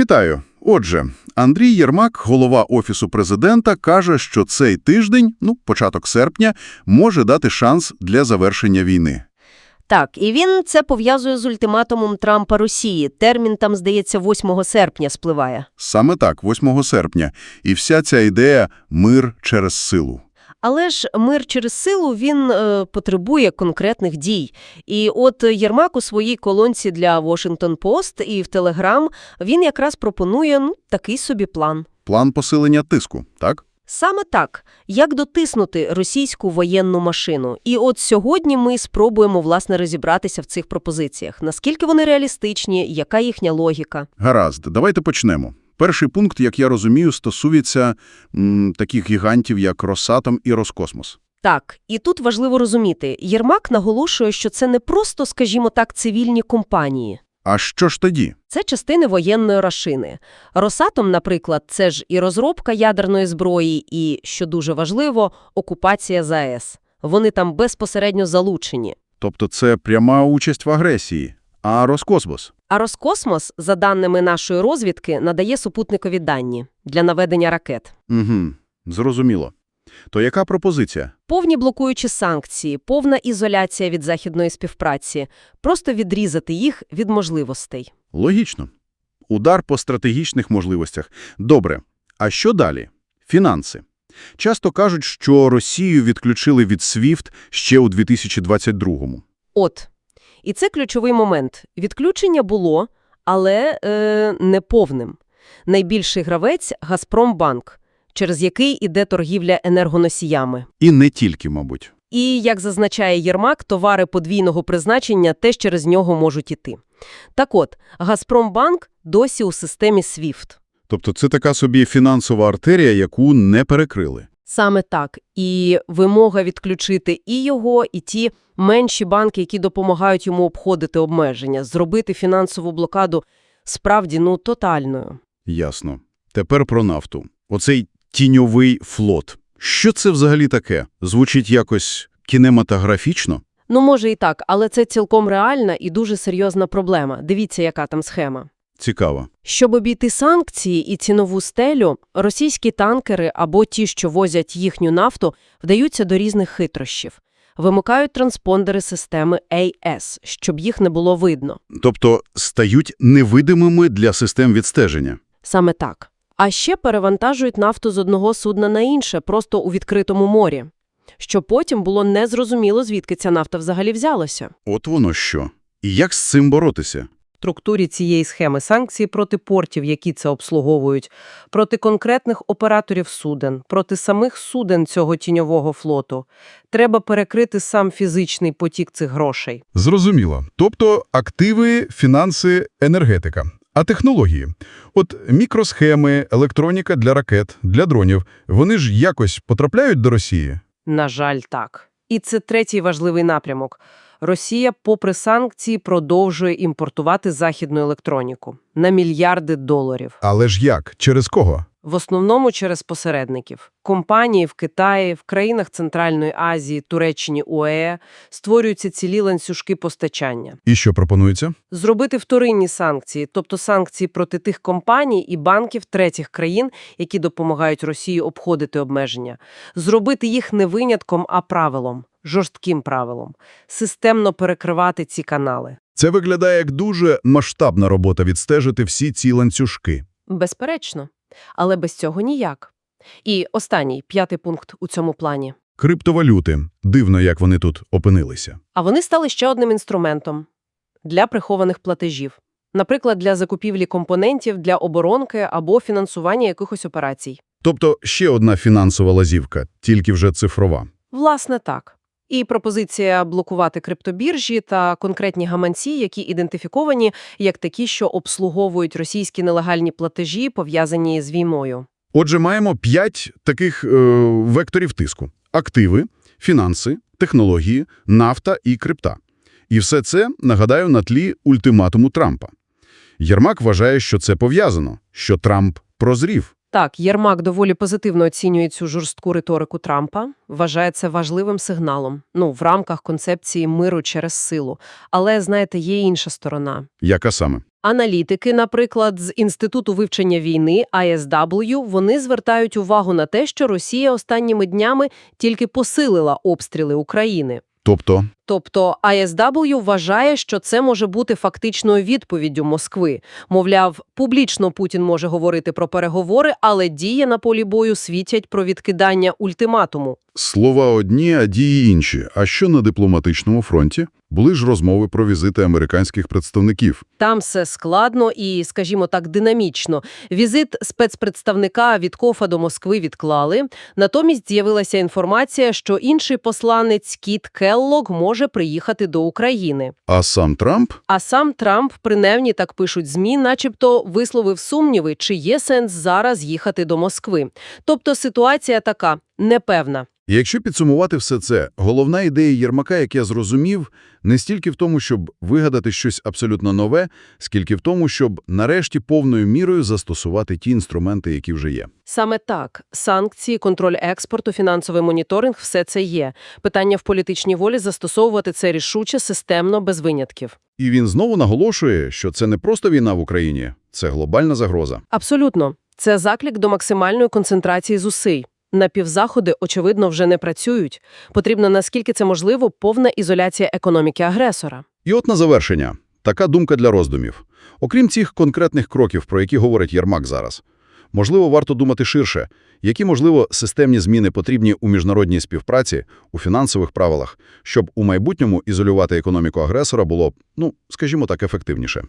Вітаю. Отже, Андрій Єрмак, голова Офісу президента, каже, що цей тиждень, ну, початок серпня, може дати шанс для завершення війни. Так, і він це пов'язує з ультиматумом Трампа Росії. Термін там, здається, 8 серпня спливає. Саме так, 8 серпня. І вся ця ідея «мир через силу». Але ж мир через силу, він е, потребує конкретних дій. І от Єрмак у своїй колонці для Washington Post і в Telegram, він якраз пропонує ну, такий собі план. План посилення тиску, так? Саме так, як дотиснути російську воєнну машину. І от сьогодні ми спробуємо, власне, розібратися в цих пропозиціях. Наскільки вони реалістичні, яка їхня логіка. Гаразд, давайте почнемо. Перший пункт, як я розумію, стосується м, таких гігантів, як Росатом і Роскосмос. Так, і тут важливо розуміти, Єрмак наголошує, що це не просто, скажімо так, цивільні компанії. А що ж тоді? Це частини воєнної рашини. Росатом, наприклад, це ж і розробка ядерної зброї, і, що дуже важливо, окупація ЗАЕС. Вони там безпосередньо залучені. Тобто це пряма участь в агресії. А Роскосмос? А Роскосмос, за даними нашої розвідки, надає супутникові дані для наведення ракет. Угу, зрозуміло. То яка пропозиція? Повні блокуючі санкції, повна ізоляція від західної співпраці, просто відрізати їх від можливостей. Логічно. Удар по стратегічних можливостях. Добре. А що далі? Фінанси. Часто кажуть, що Росію відключили від SWIFT ще у 2022-му. От. І це ключовий момент. Відключення було, але е, не повним. Найбільший гравець – Газпромбанк, через який іде торгівля енергоносіями. І не тільки, мабуть. І, як зазначає Єрмак, товари подвійного призначення теж через нього можуть іти. Так от, Газпромбанк досі у системі SWIFT. Тобто це така собі фінансова артерія, яку не перекрили. Саме так. І вимога відключити і його, і ті менші банки, які допомагають йому обходити обмеження, зробити фінансову блокаду справді, ну, тотальною. Ясно. Тепер про нафту. Оцей тіньовий флот. Що це взагалі таке? Звучить якось кінематографічно? Ну, може і так, але це цілком реальна і дуже серйозна проблема. Дивіться, яка там схема. Цікаво. Щоб обійти санкції і цінову стелю, російські танкери або ті, що возять їхню нафту, вдаються до різних хитрощів. Вимикають транспондери системи AS, щоб їх не було видно. Тобто стають невидимими для систем відстеження. Саме так. А ще перевантажують нафту з одного судна на інше, просто у відкритому морі. Щоб потім було незрозуміло, звідки ця нафта взагалі взялася. От воно що. І як з цим боротися? Структурі цієї схеми санкції проти портів, які це обслуговують, проти конкретних операторів суден, проти самих суден цього тіньового флоту. Треба перекрити сам фізичний потік цих грошей. Зрозуміло. Тобто активи, фінанси, енергетика. А технології? От мікросхеми, електроніка для ракет, для дронів, вони ж якось потрапляють до Росії? На жаль, так. І це третій важливий напрямок. Росія, попри санкції, продовжує імпортувати західну електроніку на мільярди доларів. Але ж як? Через кого? В основному через посередників. Компанії в Китаї, в країнах Центральної Азії, Туреччині, УЕ створюються цілі ланцюжки постачання. І що пропонується? Зробити вторинні санкції, тобто санкції проти тих компаній і банків третіх країн, які допомагають Росії обходити обмеження. Зробити їх не винятком, а правилом, жорстким правилом. Системно перекривати ці канали. Це виглядає як дуже масштабна робота відстежити всі ці ланцюжки. Безперечно. Але без цього ніяк. І останній, п'ятий пункт у цьому плані. Криптовалюти. Дивно, як вони тут опинилися. А вони стали ще одним інструментом для прихованих платежів. Наприклад, для закупівлі компонентів для оборонки або фінансування якихось операцій. Тобто ще одна фінансова лазівка, тільки вже цифрова. Власне, так. І пропозиція блокувати криптобіржі та конкретні гаманці, які ідентифіковані як такі, що обслуговують російські нелегальні платежі, пов'язані з війною. Отже, маємо п'ять таких е, векторів тиску: активи, фінанси, технології, нафта і крипта. І все це, нагадаю, на тлі ультиматуму Трампа. Єрмак вважає, що це пов'язано, що Трамп прозрів. Так, Єрмак доволі позитивно оцінює цю жорстку риторику Трампа, вважає це важливим сигналом, ну, в рамках концепції миру через силу. Але, знаєте, є інша сторона. Яка саме? Аналітики, наприклад, з Інституту вивчення війни ISW, вони звертають увагу на те, що Росія останніми днями тільки посилила обстріли України. Тобто, Тобто ISW вважає, що це може бути фактичною відповіддю Москви. Мовляв, публічно Путін може говорити про переговори, але дії на полі бою світять про відкидання ультиматуму. слова одні, а дії інші. А що на дипломатичному фронті? Були ж розмови про візити американських представників. Там все складно і, скажімо так, динамічно. Візит спецпредставника від Кофа до Москви відклали. Натомість з'явилася інформація, що інший посланець Кіт Келлог може приїхати до України. А сам Трамп? А сам Трамп, принаймні так пишуть ЗМІ, начебто висловив сумніви, чи є сенс зараз їхати до Москви. Тобто ситуація така непевна. І Якщо підсумувати все це, головна ідея Єрмака, як я зрозумів, не стільки в тому, щоб вигадати щось абсолютно нове, скільки в тому, щоб нарешті повною мірою застосувати ті інструменти, які вже є. Саме так. Санкції, контроль експорту, фінансовий моніторинг – все це є. Питання в політичній волі застосовувати це рішуче, системно, без винятків. І він знову наголошує, що це не просто війна в Україні, це глобальна загроза. Абсолютно. Це заклик до максимальної концентрації зусиль. Напівзаходи, очевидно, вже не працюють. Потрібна, наскільки це можливо, повна ізоляція економіки агресора. І от на завершення. Така думка для роздумів. Окрім цих конкретних кроків, про які говорить Єрмак зараз, можливо, варто думати ширше, які, можливо, системні зміни потрібні у міжнародній співпраці, у фінансових правилах, щоб у майбутньому ізолювати економіку агресора було, ну, скажімо так, ефективніше.